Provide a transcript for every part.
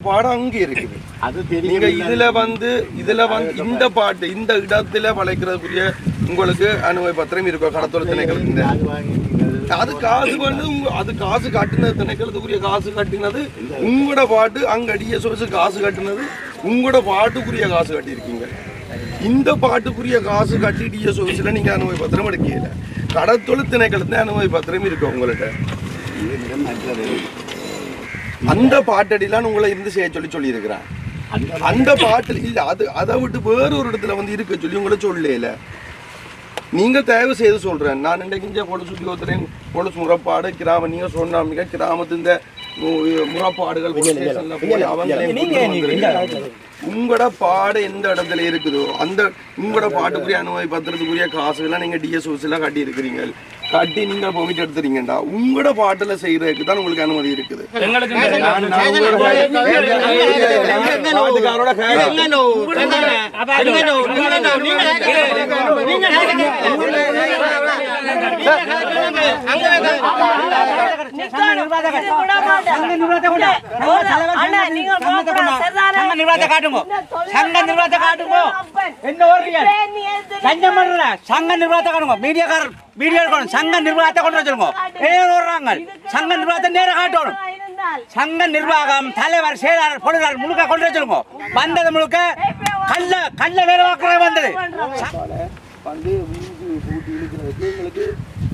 பாடம் அங்க இருக்குது. அது நீங்க இதுல வந்து இதுல வந்து இந்த பாட்டு இந்த இடத்துல வளைக்கிறதுக்குரிய உங்களுக்கு அனுமதி பத்திரம் இருக்கும் கடத்தொழில் திணைக்களத்தின் அது காசு வந்து உங்க அது காசு கட்டினது திணைக்களத்துக்குரிய காசு கட்டினது உங்களோட பாட்டு அங்க டிஎஸ்ஓஸ் காசு கட்டினது உங்களோட பாட்டுக்குரிய காசு கட்டியிருக்கீங்க. இந்த பாட்டுக்குரிய காசு கட்டி டிஎஸ்ஓஸ்ல நீங்க அனுமதி பத்திரம் எடுக்கல. கடத்தொழில் திணைக்களத்துல அனுமதி பத்திரம் இருக்கு உங்கள்ட்ட. இது மற்றது அந்த பாட்டடிலாம் உங்களை இருந்து செய்ய சொல்லி சொல்லியிருக்கிறேன். அந்த அந்த பாட்டில் இல்ல அது அதை விட்டு வேற ஒரு இடத்துல வந்து இருக்க சொல்லி உங்களை சொல்லல நீங்க தயவு செய்து சொல்றேன். நான் இன்றைக்கு இங்கே பொலிஸ் உத்தியோகத்தின் பொலிஸ் முறைப்பாடு கிராம நீங்க சொன்னாமிக்க கிராமத்து இந்த முறைப்பாடுகள். உங்களோட பாடு எந்த இடத்துல இருக்குதோ அந்த உங்களோட பாட்டுக்குரிய அனுமதி பத்திரத்துக்குரிய காசுகளை நீங்க டிஎஸ்ஓஸ் எல்லாம் கட்டி இருக்கிறீங்க கட்டி நீங்க போயிட்டு எடுத்துறீங்கடா உங்களோட பாட்டுல செய்யறதுக்கு தான் உங்களுக்கு அனுமதி இருக்குது. நான் சங்க நிர்வாகத்தை காட்டுங்க. சங்க நிர்வாகத்தை காட்டுங்க. என்ன ஓடுறீங்க? லஞ்சம் பண்ற சங்க நிர்வாகத்தை காட்டுங்க. மீடியாக்காரர் மீடியா இருக்கணும் சங்க நிர்வாகத்தை கொண்டு வச்சிருங்க. ஏன் ஓடுறாங்க? சங்க நிர்வாகத்தை நேர காட்டணும் சங்க நிர்வாகம் தலைவர் செயலாளர் பொருளாளர் முழுக்க கொண்டு வச்சிருங்க. வந்தது முழுக்க கல்ல கல்ல வேற வந்தது. வந்து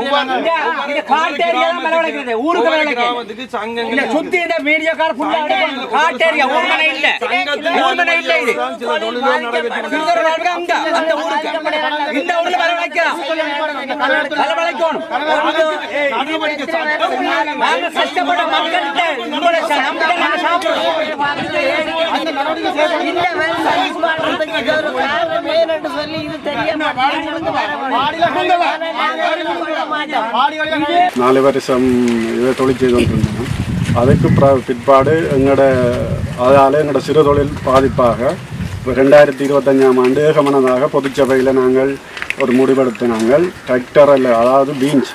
உங்களுக்கு அவையில் இந்த காட்டேரியா ஒவ்வொரு சங்கம் ஊருக்கு விளைவிக்கிறது. கிராமத்துக்கு சங்கம் இல்ல சுத்தி இந்த மீடியாக்கார ஃபுல்லா காட்டேரியா ஊர்மனை இல்ல. ஊர்மனை இல்ல இது. சில தொழில்கள் நடைபெற்று சுந்தர வாழ்க்கை அங்க. அந்த ஊருக்கு இந்த ஊர்ல வர வைக்கலாம் வர வைக்கணும் நாங்க கஷ்டப்பட்ட உங்களை நாங்க சாப்பிடுறோம் நாலு வருஷம் இதை தொழில் செய்து கொண்டிருந்தோம் அதுக்கு பிற- பிற்பாடு எங்களோட அதால் எங்களோட சிறு தொழில் பாதிப்பாக ரெண்டாயிரத்தி இருபத்தஞ்சாம் ஆண்டு ஏகமனதாக பொதுச்சபையில் நாங்கள் ஒரு முடிவெடுத்து நாங்கள் டிராக்டரில் அதாவது பீன்ஸ்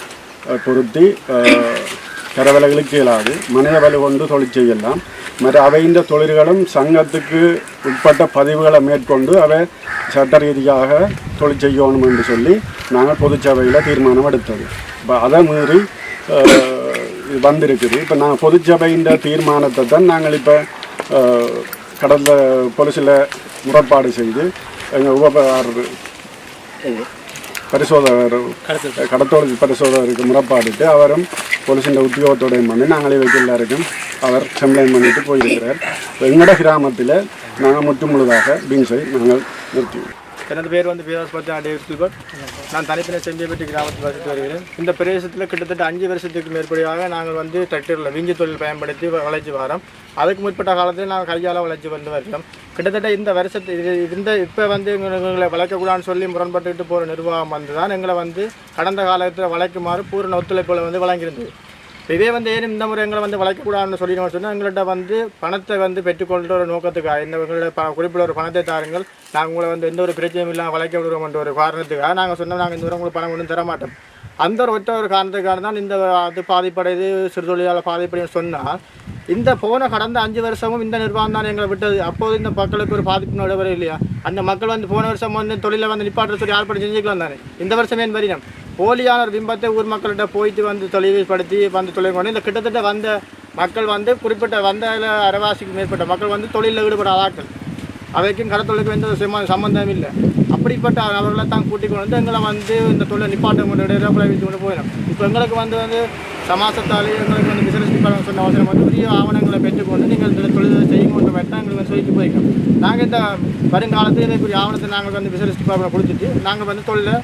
அஹ், பொருத்தி கரவலைகளுக்கு இயலாது மனித வலு கொண்டு தொழில் செய்யலாம் மற்ற அவைந்த தொழில்களும் சங்கத்துக்கு உட்பட்ட பதிவுகளை மேற்கொண்டு அவை சட்ட ரீதியாக தொழில் செய்யணும் என்று சொல்லி நாங்கள் பொதுச்சபையில் தீர்மானம் எடுத்தது. இப்போ அதை மீறி இது வந்திருக்குது. இப்போ நாங்கள் பொதுச்சபையின் தீர்மானத்தை தான் நாங்கள் இப்போ கடலில் போலீஸில் முறைப்பாடு செய்து எங்கள் உபகாரர் பரிசோதகர் கடத்தொழில் பரிசோதகருக்கு முறைப்பாடிட்டு அவரும் போலீஸின் உத்தியோகத்தோடையும் பண்ணி நாங்களே வைக்க எல்லாருக்கும் அவர் கம்ப்ளைண்ட் பண்ணிட்டு போயிருக்கிறார். எங்களோட கிராமத்தில் நாங்கள் முற்று முழுதாக பீன்ஸை நாங்கள் நிறுத்தினோம் எனது பேர் வந்து பீராஸ்பத்தி டேவிட் கில்பர்ட் நான் தனிப்பின செம்பியப்பட்டி கிராமத்தில் வசித்து வருகிறேன். இந்த பிரதேசத்தில் கிட்டத்தட்ட அஞ்சு வருஷத்துக்கு மேற்படியாக நாங்கள் வந்து டிராக்டரில் விஞ்சி தொழில் பயன்படுத்தி வளைச்சி வரோம். அதுக்கு முற்பட்ட காலத்தில் நாங்கள் கையால் வளைச்சி வந்து வருகிறோம். கிட்டத்தட்ட இந்த வருஷத்து இது இந்த இப்போ வந்து எங்களை எங்களை வளைக்கக்கூடாதுன்னு சொல்லி முரண்பட்டுக்கிட்டு போகிற நிர்வாகம் வந்து தான் எங்களை வந்து கடந்த காலத்தில் வளைக்குமாறு பூரண ஒத்துழைப்புகளை வந்து வழங்கியிருந்தது. இதே வந்து ஏன் இந்த முறை எங்களை வந்து வளைக்கக்கூடாதுன்னு சொல்லி நம்ம சொன்னால் எங்கள்கிட்ட வந்து பணத்தை வந்து பெற்றுக்கொள்கிற ஒரு நோக்கத்துக்காக இந்த எங்களோட ப குறிப்பிட்ட ஒரு பணத்தை தாருங்கள். நாங்கள் உங்களை வந்து எந்த ஒரு பிரச்சனையும் இல்லாமல் வளைக்க விடுவோம்ன்ற ஒரு காரணத்துக்காக நாங்கள் சொன்னோம். நாங்கள் இந்த முறை உங்களுக்கு பணம் ஒன்றும் தர மாட்டோம் அந்த ஒரு ஒற்ற ஒரு காரணத்துக்காக தான் இந்த அது பாதிப்படையுது சிறு தொழிலாளர் பாதிப்படையும் சொன்னால் இந்த போன கடந்த அஞ்சு வருஷமும் இந்த நிர்வாகம் தான் எங்களை விட்டது. அப்போது இந்த மக்களுக்கு ஒரு பாதிப்பு நடைபெற இல்லையா? அந்த மக்கள் வந்து போன வருஷம் வந்து தொழிலை வந்து நிப்பாட்டுற சொல்லி ஏற்பாடு செஞ்சுக்கலாம் தானே? இந்த வருஷமே ஏன் வரினம். போலியான ஒரு பிம்பத்தை ஊர் மக்கள்கிட்ட போயிட்டு வந்து தொழில்படுத்தி வந்து தொழில் கொண்டு இந்த கிட்டத்தட்ட வந்த மக்கள் வந்து குறிப்பிட்ட வந்த அரைவாசிக்கு மேற்பட்ட மக்கள் வந்து தொழிலில் ஈடுபடாத ஆட்கள். அவைக்கும் கடத்தொழிலுக்கு எந்த ஒரு சம்ம- சம்பந்தம் இல்லை. அப்படிப்பட்ட அவர்களை தான் கூட்டிக் கொண்டு வந்து எங்களை வந்து இந்த தொழிலை நிப்பாட்ட கொண்டு வச்சு கொண்டு போயிடும். இப்போ எங்களுக்கு வந்து வந்து சமாசத்தாலே எங்களுக்கு வந்து பிசினஸ் டிபார்ட்மெண்ட் சொன்ன அவசரம் வந்து உரிய ஆவணங்களை பெற்றுக்கொண்டு நீங்கள் இந்த தொழிலை செய்யுங்கன்ற மாதிரி தான் எங்களுக்கு வந்து சொல்லிட்டு போயிருக்கோம் நாங்கள் இந்த வருங்காலத்தில் இதற்குரிய ஆவணத்தை நாங்கள் வந்து பிசினஸ் டிபார்ட்மெண்ட் கொடுத்துட்டு நாங்கள் வந்து தொழிலை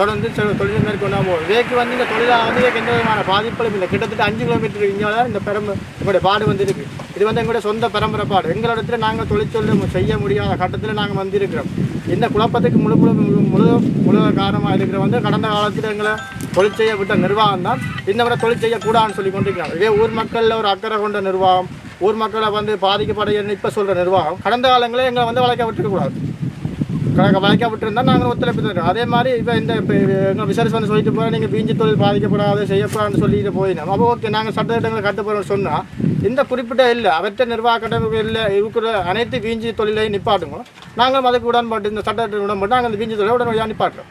தொடர்ந்து செ- தொழிலை மேற்கொண்டு போவோம் வேக்கு வந்து இந்த தொழிலாக வந்து எந்த விதமான பாதிப்புகளும் இல்லை. கிட்டத்தட்ட அஞ்சு கிலோமீட்டர் இங்கே தான் இந்த பெரம்பு எங்களுடைய பாடு வந்துருக்கு. இது வந்து எங்களுடைய சொந்த பரம்பரை பாடு. எங்களிடத்தில் நாங்கள் தொழிற்சொல்ல செய்ய முடியாத கட்டத்தில் நாங்கள் வந்திருக்கிறோம். இந்த குழப்பத்துக்கு முழு முழு முழு முழு முழு காரணமாக இருக்கிற வந்து கடந்த காலத்தில் எங்களை தொழில் செய்ய விட்ட நிர்வாகம் தான் இந்த விட தொழில் செய்யக்கூடாதுன்னு சொல்லி கொண்டிருக்கிறாங்க. இதே ஊர் மக்களில் ஒரு அக்கறை கொண்ட நிர்வாகம் ஊர் மக்களை வந்து பாதிக்கப்படையன்னு இப்போ சொல்கிற நிர்வாகம் கடந்த காலங்களே எங்களை வந்து வளைக்க விட்டுருக்கூடாது கணக்க நாங்கள் ஒத்துழைப்பு தருவோம் அதே மாதிரி இப்போ இந்த இப்போ எங்கள் விசாரிச்சு வந்து சொல்லிட்டு போகிறோம் நீங்கள் பீஞ்சி தொழில் பாதிக்கப்படாது செய்யப்படாதுன்னு சொல்லிட்டு போயிடணும் அப்போ ஓகே நாங்கள் சட்டத்திட்டங்களை கட்டுப்படுறோம் சொன்னால் இந்த குறிப்பிட்ட இல்லை அவற்றை நிர்வாக கட்டமைப்பு இல்லை இருக்கிற அனைத்து பீஞ்சி தொழிலையும் நிப்பாட்டுங்க. நாங்களும் அதுக்கு உடன்பாட்டு இந்த சட்டத்திட்ட உடன்பாட்டு நாங்கள் அந்த பீஞ்சி தொழிலை உடனடியாக நிப்பாட்டுறோம்.